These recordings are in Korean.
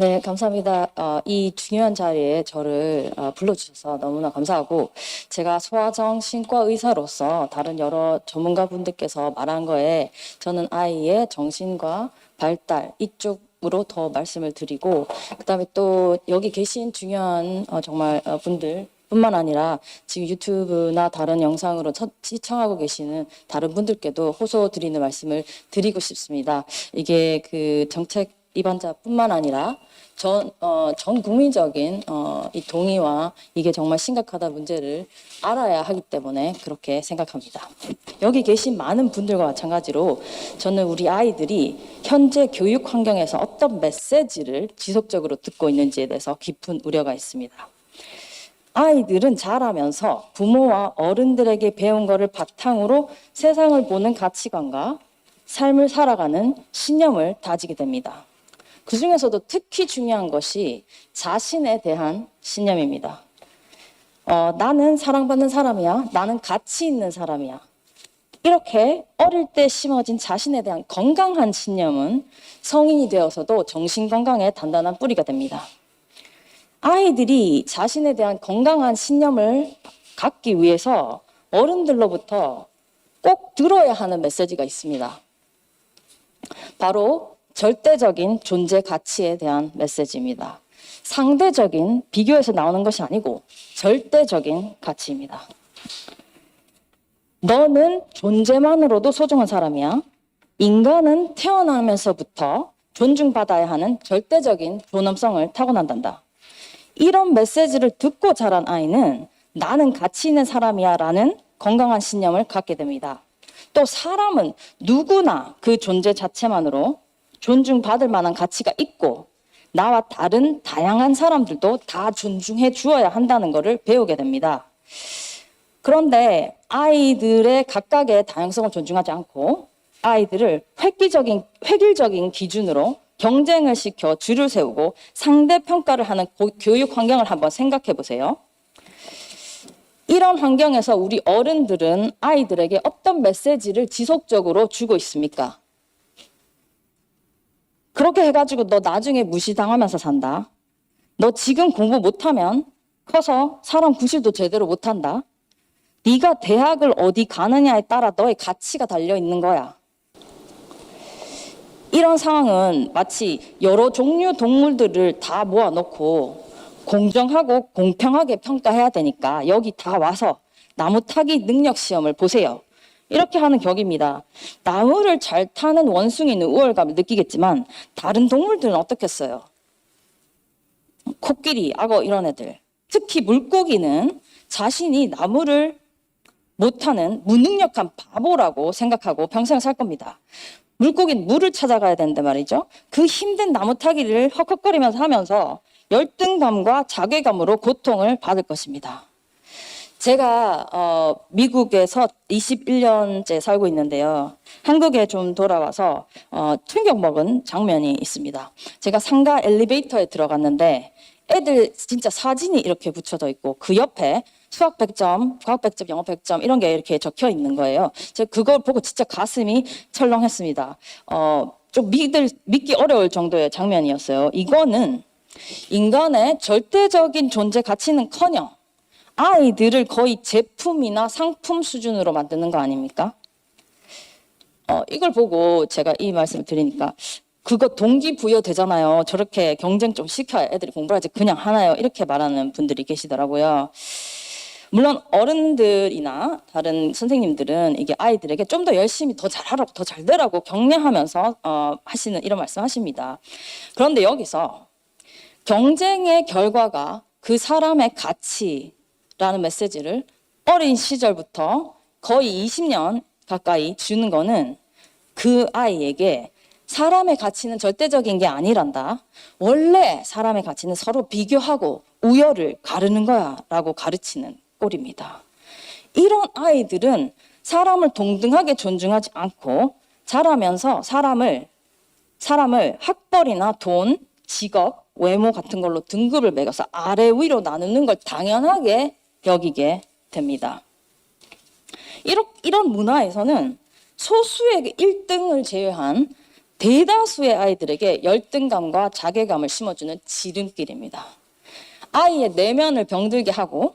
네, 감사합니다. 어, 이 중요한 자리에 저를 어, 불러주셔서 너무나 감사하고 제가 소아정 신과 의사로서 다른 여러 전문가 분들께서 말한 거에 저는 아이의 정신과 발달 이쪽 으로 더 말씀을 드리고 그다음에 또 여기 계신 중요한 어, 정말 어, 분들 뿐만 아니라 지금 유튜브나 다른 영상으로 첫- 시청하고 계시는 다른 분들께도 호소 드리는 말씀을 드리고 싶습니다. 이게 그 정책 입안자뿐만 아니라 전, 어, 전 국민적인 어, 이 동의와 이게 정말 심각하다 문제를 알아야 하기 때문에 그렇게 생각합니다. 여기 계신 많은 분들과 마찬가지로 저는 우리 아이들이 현재 교육 환경에서 어떤 메시지를 지속적으로 듣고 있는지에 대해서 깊은 우려가 있습니다. 아이들은 자라면서 부모와 어른들에게 배운 것을 바탕으로 세상을 보는 가치관과 삶을 살아가는 신념을 다지게 됩니다. 그 중에서도 특히 중요한 것이 자신에 대한 신념입니다. 어, 나는 사랑받는 사람이야. 나는 가치 있는 사람이야. 이렇게 어릴 때 심어진 자신에 대한 건강한 신념은 성인이 되어서도 정신 건강에 단단한 뿌리가 됩니다. 아이들이 자신에 대한 건강한 신념을 갖기 위해서 어른들로부터 꼭 들어야 하는 메시지가 있습니다. 바로 절대적인 존재 가치에 대한 메시지입니다. 상대적인 비교에서 나오는 것이 아니고 절대적인 가치입니다. 너는 존재만으로도 소중한 사람이야. 인간은 태어나면서부터 존중받아야 하는 절대적인 존엄성을 타고난단다. 이런 메시지를 듣고 자란 아이는 나는 가치 있는 사람이야 라는 건강한 신념을 갖게 됩니다. 또 사람은 누구나 그 존재 자체만으로 존중받을 만한 가치가 있고 나와 다른 다양한 사람들도 다 존중해 주어야 한다는 것을 배우게 됩니다. 그런데 아이들의 각각의 다양성을 존중하지 않고 아이들을 획기적인 획일적인 기준으로 경쟁을 시켜 줄을 세우고 상대 평가를 하는 고- 교육 환경을 한번 생각해 보세요. 이런 환경에서 우리 어른들은 아이들에게 어떤 메시지를 지속적으로 주고 있습니까? 그렇게 해가지고 너 나중에 무시당하면서 산다. 너 지금 공부 못하면 커서 사람 구실도 제대로 못한다. 네가 대학을 어디 가느냐에 따라 너의 가치가 달려 있는 거야. 이런 상황은 마치 여러 종류 동물들을 다 모아놓고 공정하고 공평하게 평가해야 되니까 여기 다 와서 나무 타기 능력 시험을 보세요. 이렇게 하는 격입니다. 나무를 잘 타는 원숭이는 우월감을 느끼겠지만 다른 동물들은 어떻겠어요? 코끼리, 악어 이런 애들. 특히 물고기는 자신이 나무를 못하는 무능력한 바보라고 생각하고 평생을 살 겁니다. 물고기는 물을 찾아가야 되는데 말이죠. 그 힘든 나무 타기를 헉헉거리면서 하면서 열등감과 자괴감으로 고통을 받을 것입니다. 제가 어, 미국에서 21년째 살고 있는데요. 한국에 좀 돌아와서 어, 충격 먹은 장면이 있습니다. 제가 상가 엘리베이터에 들어갔는데 애들 진짜 사진이 이렇게 붙여져 있고 그 옆에 수학 100점, 과학 100점, 영어 100점 이런 게 이렇게 적혀 있는 거예요. 제가 그걸 보고 진짜 가슴이 철렁했습니다. 어, 좀 믿을, 믿기 어려울 정도의 장면이었어요. 이거는 인간의 절대적인 존재 가치는 커녕 아이들을 거의 제품이나 상품 수준으로 만드는 거 아닙니까? 어, 이걸 보고 제가 이 말씀을 드리니까 그거 동기부여 되잖아요. 저렇게 경쟁 좀 시켜야 애들이 공부를 하지 그냥 하나요? 이렇게 말하는 분들이 계시더라고요. 물론 어른들이나 다른 선생님들은 이게 아이들에게 좀 더 열심히 더 잘하라고 더 잘 되라고 격려하면서 어, 하시는 이런 말씀 하십니다. 그런데 여기서 경쟁의 결과가 그 사람의 가치 라는 메시지를 어린 시절부터 거의 20년 가까이 주는 거는 그 아이에게 사람의 가치는 절대적인 게 아니란다. 원래 사람의 가치는 서로 비교하고 우열을 가르는 거야 라고 가르치는 꼴입니다. 이런 아이들은 사람을 동등하게 존중하지 않고 자라면서 사람을 사람을 학벌이나 돈, 직업, 외모 같은 걸로 등급을 매겨서 아래 위로 나누는 걸 당연하게 여기게 됩니다. 이런, 문화에서는 소수에게 1등을 제외한 대다수의 아이들에게 열등감과 자괴감을 심어주는 지름길입니다. 아이의 내면을 병들게 하고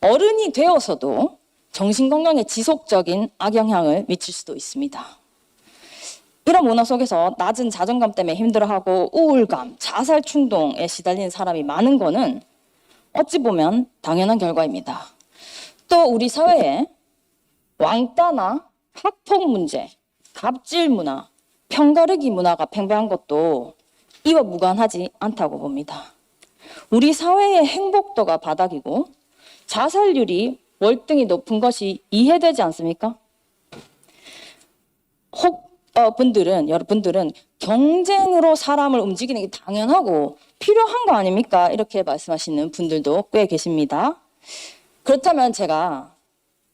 어른이 되어서도 정신건강에 지속적인 악영향을 미칠 수도 있습니다. 이런 문화 속에서 낮은 자존감 때문에 힘들어하고 우울감, 자살 충동에 시달리는 사람이 많은 거는 어찌 보면 당연한 결과입니다. 또 우리 사회에 왕따나 학폭 문제, 갑질 문화, 편가르기 문화가 팽배한 것도 이와 무관하지 않다고 봅니다. 우리 사회의 행복도가 바닥이고 자살률이 월등히 높은 것이 이해되지 않습니까? 혹 어, 분들은 여러분들은 경쟁으로 사람을 움직이는 게 당연하고 필요한 거 아닙니까? 이렇게 말씀하시는 분들도 꽤 계십니다. 그렇다면 제가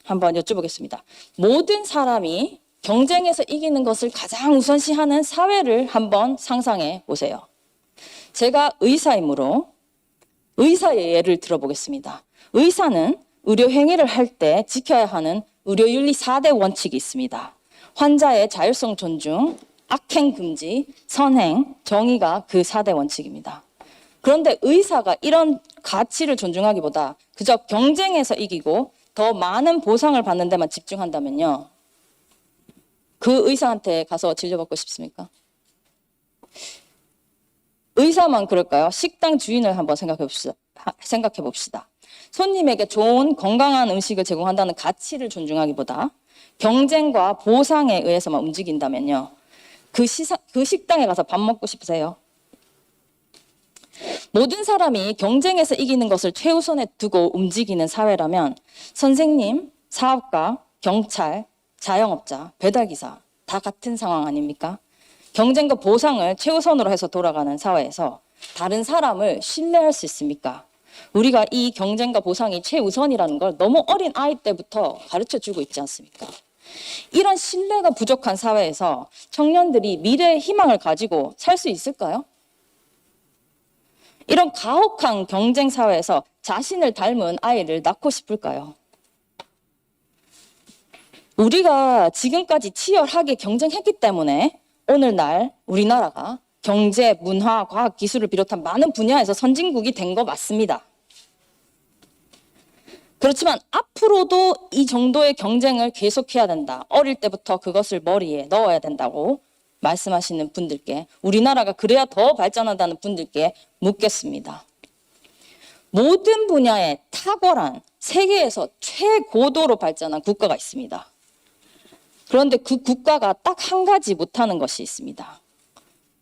한번 여쭤보겠습니다. 모든 사람이 경쟁에서 이기는 것을 가장 우선시하는 사회를 한번 상상해 보세요. 제가 의사이므로 의사의 예를 들어보겠습니다. 의사는 의료 행위를 할 때 지켜야 하는 의료윤리 4대 원칙이 있습니다. 환자의 자율성 존중, 악행 금지, 선행, 정의가 그 4대 원칙입니다. 그런데 의사가 이런 가치를 존중하기보다 그저 경쟁에서 이기고 더 많은 보상을 받는 데만 집중한다면요. 그 의사한테 가서 진료받고 싶습니까? 의사만 그럴까요? 식당 주인을 한번 생각해 봅시다. 생각해 봅시다. 손님에게 좋은 건강한 음식을 제공한다는 가치를 존중하기보다 경쟁과 보상에 의해서만 움직인다면요. 그, 시사, 그 식당에 가서 밥 먹고 싶으세요? 모든 사람이 경쟁에서 이기는 것을 최우선에 두고 움직이는 사회라면 선생님, 사업가, 경찰, 자영업자, 배달기사 다 같은 상황 아닙니까? 경쟁과 보상을 최우선으로 해서 돌아가는 사회에서 다른 사람을 신뢰할 수 있습니까? 우리가 이 경쟁과 보상이 최우선이라는 걸 너무 어린 아이 때부터 가르쳐 주고 있지 않습니까? 이런 신뢰가 부족한 사회에서 청년들이 미래의 희망을 가지고 살 수 있을까요? 이런 가혹한 경쟁 사회에서 자신을 닮은 아이를 낳고 싶을까요? 우리가 지금까지 치열하게 경쟁했기 때문에 오늘날 우리나라가 경제, 문화, 과학, 기술을 비롯한 많은 분야에서 선진국이 된 거 맞습니다. 그렇지만 앞으로도 이 정도의 경쟁을 계속해야 된다. 어릴 때부터 그것을 머리에 넣어야 된다고 말씀하시는 분들께 우리나라가 그래야 더 발전한다는 분들께 묻겠습니다. 모든 분야에 탁월한 세계에서 최고도로 발전한 국가가 있습니다. 그런데 그 국가가 딱 한 가지 못하는 것이 있습니다.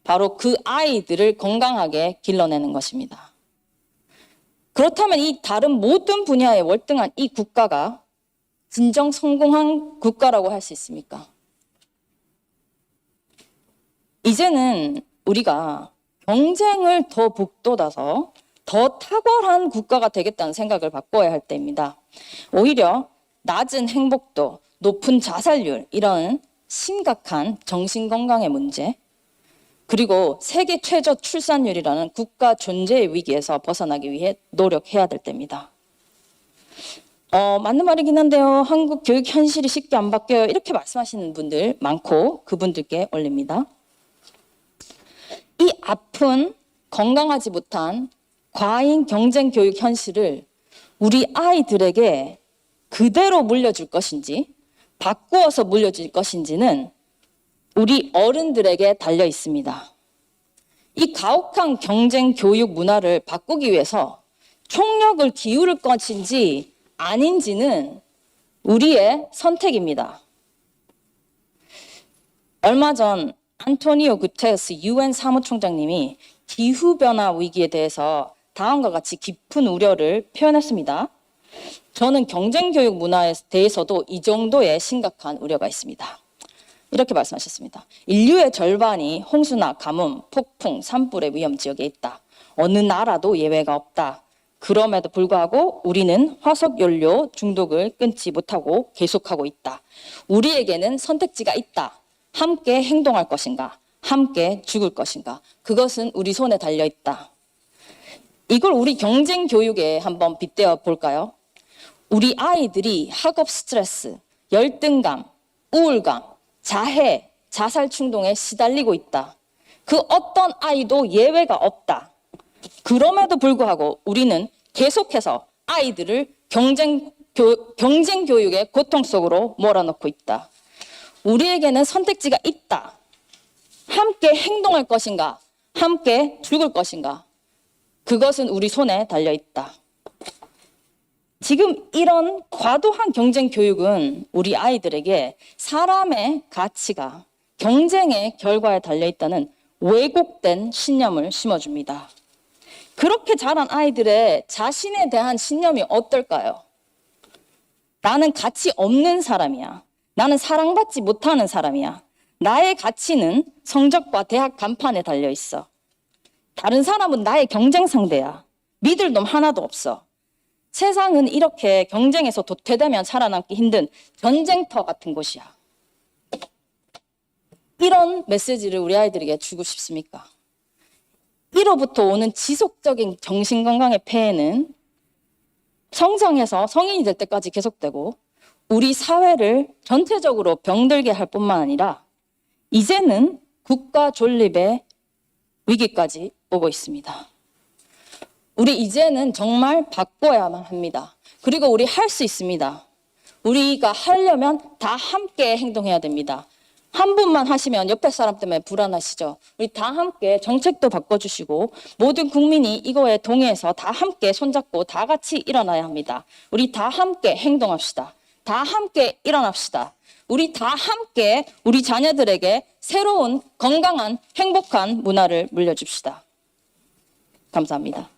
바로 그 아이들을 건강하게 길러내는 것입니다. 그렇다면 이 다른 모든 분야에 월등한 이 국가가 진정 성공한 국가라고 할 수 있습니까? 이제는 우리가 경쟁을 더 북돋아서 더 탁월한 국가가 되겠다는 생각을 바꿔야 할 때입니다. 오히려 낮은 행복도, 높은 자살률, 이런 심각한 정신건강의 문제, 그리고 세계 최저 출산율이라는 국가 존재의 위기에서 벗어나기 위해 노력해야 될 때입니다. 어, 맞는 말이긴 한데요. 한국 교육 현실이 쉽게 안 바뀌어요. 이렇게 말씀하시는 분들 많고 그분들께 올립니다. 이 아픈 건강하지 못한 과잉 경쟁 교육 현실을 우리 아이들에게 그대로 물려줄 것인지 바꾸어서 물려줄 것인지는 우리 어른들에게 달려 있습니다. 이 가혹한 경쟁 교육 문화를 바꾸기 위해서 총력을 기울일 것인지 아닌지는 우리의 선택입니다. 얼마 전 안토니오 구테스 유엔 사무총장님이 기후 변화 위기에 대해서 다음과 같이 깊은 우려를 표현했습니다. 저는 경쟁 교육 문화에 대해서도 이 정도의 심각한 우려가 있습니다. 이렇게 말씀하셨습니다. 인류의 절반이 홍수나 가뭄, 폭풍, 산불의 위험 지역에 있다. 어느 나라도 예외가 없다. 그럼에도 불구하고 우리는 화석 연료 중독을 끊지 못하고 계속하고 있다. 우리에게는 선택지가 있다. 함께 행동할 것인가? 함께 죽을 것인가? 그것은 우리 손에 달려 있다. 이걸 우리 경쟁 교육에 한번 빗대어 볼까요? 우리 아이들이 학업 스트레스, 열등감, 우울감, 자해, 자살 충동에 시달리고 있다. 그 어떤 아이도 예외가 없다. 그럼에도 불구하고 우리는 계속해서 아이들을 경쟁, 교, 경쟁 교육의 고통 속으로 몰아넣고 있다. 우리에게는 선택지가 있다. 함께 행동할 것인가? 함께 죽을 것인가? 그것은 우리 손에 달려 있다. 지금 이런 과도한 경쟁 교육은 우리 아이들에게 사람의 가치가 경쟁의 결과에 달려 있다는 왜곡된 신념을 심어줍니다. 그렇게 자란 아이들의 자신에 대한 신념이 어떨까요? 나는 가치 없는 사람이야. 나는 사랑받지 못하는 사람이야. 나의 가치는 성적과 대학 간판에 달려 있어. 다른 사람은 나의 경쟁 상대야. 믿을 놈 하나도 없어. 세상은 이렇게 경쟁에서 도태되면 살아남기 힘든 전쟁터 같은 곳이야. 이런 메시지를 우리 아이들에게 주고 싶습니까? 이로부터 오는 지속적인 정신건강의 폐해는 성장해서 성인이 될 때까지 계속되고 우리 사회를 전체적으로 병들게 할 뿐만 아니라 이제는 국가 존립의 위기까지 오고 있습니다. 우리 이제는 정말 바꿔야만 합니다. 그리고 우리 할 수 있습니다. 우리가 하려면 다 함께 행동해야 됩니다. 한 분만 하시면 옆에 사람 때문에 불안하시죠? 우리 다 함께 정책도 바꿔주시고 모든 국민이 이거에 동의해서 다 함께 손잡고 다 같이 일어나야 합니다. 우리 다 함께 행동합시다. 다 함께 일어납시다. 우리 다 함께 우리 자녀들에게 새로운 건강한 행복한 문화를 물려줍시다. 감사합니다.